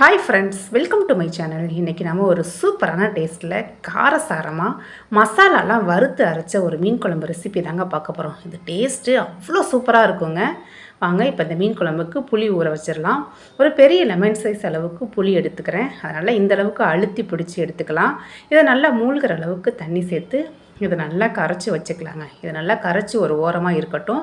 Hi friends welcome to my channel இன்றைக்கி நம்ம ஒரு சூப்பரான டேஸ்ட்டில் காரசாரமாக மசாலாலாம் வறுத்து அரைச்ச ஒரு மீன் குழம்பு ரெசிபி தாங்க பார்க்க போகிறோம் இது டேஸ்ட்டு அவ்வளோ சூப்பராக இருக்குங்க. வாங்க இப்போ இந்த மீன் குழம்புக்கு புளி ஊற வச்சிடலாம். ஒரு பெரிய லெமன் சைஸ் அளவுக்கு புளி எடுத்துக்கிறேன். அதனால் இந்த அளவுக்கு அழுத்தி பிடிச்சி எடுத்துக்கலாம். இதை நல்லா மூழ்கிற அளவுக்கு தண்ணி சேர்த்து இதை நல்லா கரைச்சி வச்சுக்கலாங்க. இதை நல்லா கரைச்சி ஒரு ஓரமாக இருக்கட்டும்.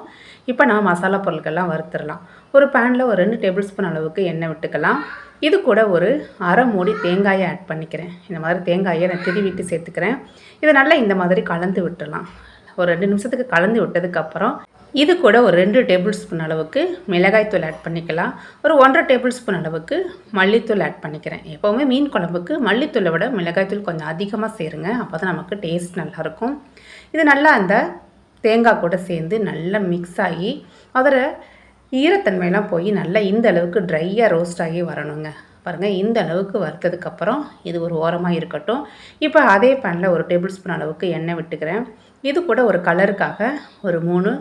இப்போ நான் மசாலா பொருட்கள்லாம் வறுத்துடலாம். ஒரு பேனில் ஒரு ரெண்டு டேபிள் ஸ்பூன் அளவுக்கு எண்ணெய் விட்டுக்கலாம். இது கூட ஒரு அரை மூடி தேங்காயை ஆட் பண்ணிக்கிறேன். இந்த மாதிரி தேங்காயை நான் திருவிட்டு சேர்த்துக்கிறேன். இதை நல்லா இந்த மாதிரி கலந்து விட்டுடலாம். ஒரு ரெண்டு நிமிஷத்துக்கு கலந்து விட்டதுக்கப்புறம் இது கூட ஒரு ரெண்டு டேபிள் ஸ்பூன் அளவுக்கு மிளகாய்த்தூள் ஆட் பண்ணிக்கலாம். ஒரு ஒன்றரை டேபிள் ஸ்பூன் அளவுக்கு மல்லித்தூள் ஆட் பண்ணிக்கிறேன். எப்போவுமே மீன் குழம்புக்கு மல்லித்தூளை விட மிளகாய்த்தூள் கொஞ்சம் அதிகமாக சேருங்க. அப்போ தான் நமக்கு டேஸ்ட் நல்லாயிருக்கும் இது நல்லா அந்த தேங்காய் கூட சேர்ந்து நல்லா மிக்ஸ் ஆகி அதில் ஈரத்தன்மையெல்லாம் போய் நல்லா இந்த அளவுக்கு ட்ரையாக ரோஸ்ட் ஆகி வரணுங்க. பாருங்கள் இந்த அளவுக்கு வறுத்ததுக்கப்புறம் இது ஒரு ஓரமாக இருக்கட்டும். இப்போ அதே பேனில் ஒரு டேபிள் ஸ்பூன் அளவுக்கு எண்ணெய் விட்டுக்கிறேன். இது கூட ஒரு கலருக்காக ஒரு மூணு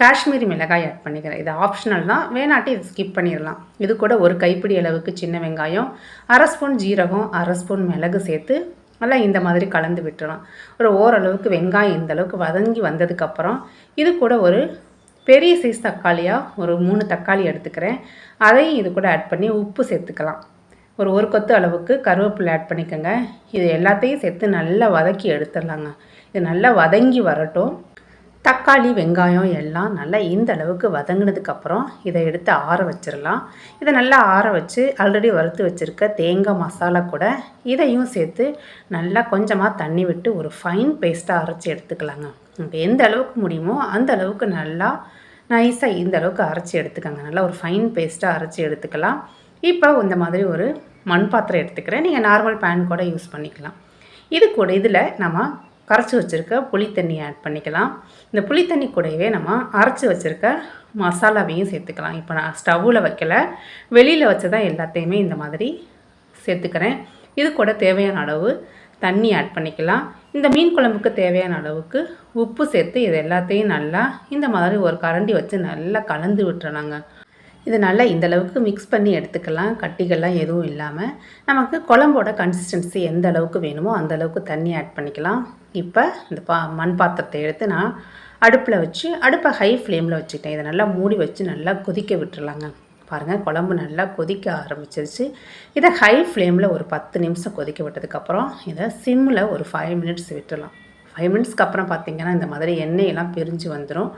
காஷ்மீரி மிளகாய் ஆட் பண்ணிக்கிறேன். இது ஆப்ஷனல் தான். வேணாட்டி இது ஸ்கிப் பண்ணிடலாம் இது கூட ஒரு கைப்பிடி அளவுக்கு சின்ன வெங்காயம் அரை ஸ்பூன் ஜீரகம் அரை ஸ்பூன் மிளகு சேர்த்து நல்லா இந்த மாதிரி கலந்து விட்டுடலாம் ஒரு ஓரளவுக்கு வெங்காயம் இந்த அளவுக்கு வதங்கி வந்ததுக்கப்புறம் இது கூட ஒரு பெரிய சைஸ் தக்காளியாக ஒரு மூணு தக்காளி எடுத்துக்கிறேன். அதையும் இது கூட ஆட் பண்ணி உப்பு சேர்த்துக்கலாம். ஒரு ஒரு கொத்து அளவுக்கு கருவேப்பிலை ஆட் பண்ணிக்கோங்க. இது எல்லாத்தையும் சேர்த்து நல்லா வதக்கி எடுத்துடலாங்க. இது நல்லா வதங்கி வரட்டும். தக்காளி வெங்காயம் எல்லாம் நல்லா இந்த அளவுக்கு வதங்கினதுக்கப்புறம் இதை எடுத்து ஆற வச்சிடலாம். இதை நல்லா ஆற வச்சு ஆல்ரெடி வறுத்து வச்சுருக்க தேங்காய் மசாலா கூட இதையும் சேர்த்து நல்லா கொஞ்சமாக தண்ணி விட்டு ஒரு ஃபைன் பேஸ்ட்டாக அரைச்சி எடுத்துக்கலாங்க. இப்போ எந்த அளவுக்கு முடியுமோ அந்த அளவுக்கு நல்லா நைஸாக இந்த அளவுக்கு அரைச்சி எடுத்துக்கோங்க. நல்லா ஒரு ஃபைன் பேஸ்ட்டாக அரைச்சி எடுத்துக்கலாம். இப்போ இந்த மாதிரி ஒரு மண் பாத்திரம் எடுத்துக்கிறேன். நீங்கள் நார்மல் பேன் கூட யூஸ் பண்ணிக்கலாம். இது கூட இதில் நம்ம கரைச்சி வச்சுருக்க புளி தண்ணி ஆட் பண்ணிக்கலாம். இந்த புளி தண்ணி கூடவே நம்ம அரைச்சி வச்சுருக்க மசாலாவையும் சேர்த்துக்கலாம். இப்போ நான் ஸ்டவ்வில் வைக்கல. வெளியில் வச்சு தான் எல்லாத்தையுமே இந்த மாதிரி சேர்த்துக்கிறேன். இது கூட தேவையான அளவு தண்ணி ஆட் பண்ணிக்கலாம். இந்த மீன் குழம்புக்கு தேவையான அளவுக்கு உப்பு சேர்த்து இது எல்லாத்தையும் நல்லா இந்த மாதிரி ஒரு கரண்டி வச்சு நல்லா கலந்து விட்டுறலாங்க. இது நல்லா இந்தளவுக்கு மிக்ஸ் பண்ணி எடுத்துக்கலாம். கட்டிகள்லாம் எதுவும் இல்லாமல் நமக்கு குழம்போட கன்சிஸ்டன்சி எந்த அளவுக்கு வேணுமோ அந்த அளவுக்கு தண்ணி ஆட் பண்ணிக்கலாம். இப்போ இந்த பா மண் பாத்திரத்தை எடுத்து நான் அடுப்பில் வச்சு அடுப்பை ஹை ஃப்ளேமில் வச்சுக்கிட்டேன். இதை நல்லா மூடி வச்சு நல்லா கொதிக்க விட்டுருலாங்க பாருங்கள் குழம்பு நல்லா கொதிக்க ஆரம்பிச்சிருச்சு. இதை ஹை ஃப்ளேமில் ஒரு பத்து நிமிஷம் கொதிக்க விட்டதுக்கப்புறம் இதை சிம்மில் ஒரு ஃபைவ் மினிட்ஸ் விட்டுடலாம் ஃபைவ் மினிட்ஸ்க்கு அப்புறம் பார்த்திங்கன்னா இந்த மாதிரி எண்ணெயெல்லாம் பிரிஞ்சு வந்துடும்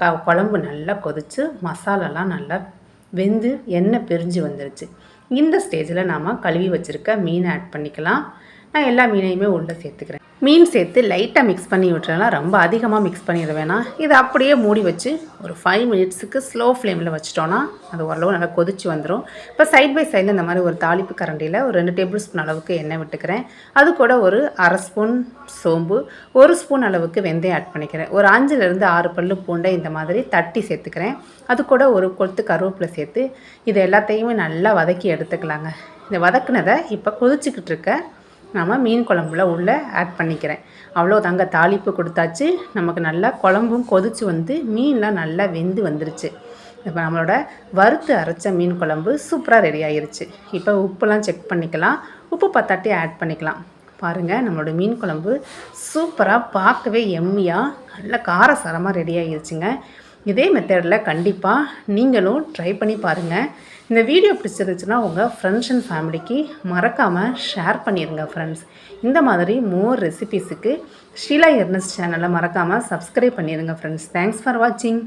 க குழம்பு நல்லா கொதித்து மசாலாலாம் நல்லா வெந்து எண்ணெய் பிரிஞ்சு வந்துருச்சு. இந்த ஸ்டேஜில் நாம் கழுவி வச்சுருக்க மீனை ஆட் பண்ணிக்கலாம். நான் எல்லா மீனையுமே உள்ளே சேர்த்துக்கிறேன். மீன் சேர்த்து லைட்டாக மிக்ஸ் பண்ணி விட்டுறலாம் ரொம்ப அதிகமாக மிக்ஸ் பண்ணிட வேணாம். இதை அப்படியே மூடி வச்சு ஒரு ஃபைவ் மினிட்ஸுக்கு ஸ்லோ ஃப்ளேமில் வச்சிட்டோன்னா அது ஓரளவு நல்லா கொதிச்சு வந்துடும் இப்போ சைட் பை சைடில் இந்த மாதிரி ஒரு தாளிப்பு கரண்டியில் ஒரு ரெண்டு டேபிள் ஸ்பூன் அளவுக்கு எண்ணெய் விட்டுக்கிறேன். அது கூட ஒரு அரை ஸ்பூன் சோம்பு ஒரு ஸ்பூன் அளவுக்கு வெந்தயம் ஆட் பண்ணிக்கிறேன். ஒரு அஞ்சுலேருந்து ஆறு பல்லு பூண்டை இந்த மாதிரி தட்டி சேர்த்துக்கிறேன். அது கூட ஒரு கொத்து கருவேப்பிலை சேர்த்து இது எல்லாத்தையுமே நல்லா வதக்கி எடுத்துக்கலாங்க. இந்த வதக்குனதை இப்போ கொதிச்சுக்கிட்டு இருக்க நம்ம மீன் குழம்புல உள்ளே ஆட் பண்ணிக்கிறேன். அவ்வளோ தங்க தாளிப்பு கொடுத்தாச்சு. நமக்கு நல்லா குழம்பும் கொதிச்சு வந்து மீன்லாம் நல்லா வெந்து வந்துருச்சு. இப்போ நம்மளோட வறுத்து அரைச்ச மீன் குழம்பு சூப்பராக ரெடி ஆயிருச்சு. இப்போ உப்புலாம் செக் பண்ணிக்கலாம். உப்பு பத்தாட்டி ஆட் பண்ணிக்கலாம். பாருங்கள் நம்மளோட மீன் குழம்பு சூப்பராக பார்க்கவே எம்மியாக நல்ல காரசாரமாக ரெடி ஆகிருச்சுங்க இதே மெத்தடில் கண்டிப்பாக நீங்களும் ட்ரை பண்ணி பாருங்கள் இந்த வீடியோ பிடிச்சிருந்துச்சுன்னா உங்கள் ஃப்ரெண்ட்ஸ் அண்ட் ஃபேமிலிக்கு மறக்காமல் ஷேர் பண்ணிடுங்க ஃப்ரெண்ட்ஸ் இந்த மாதிரி மோர் ரெசிபீஸுக்கு ஷீலா எர்னஸ் சேனலை மறக்காமல் சப்ஸ்கிரைப் பண்ணிடுங்க ஃப்ரெண்ட்ஸ் தேங்க்ஸ் ஃபார் வாட்சிங்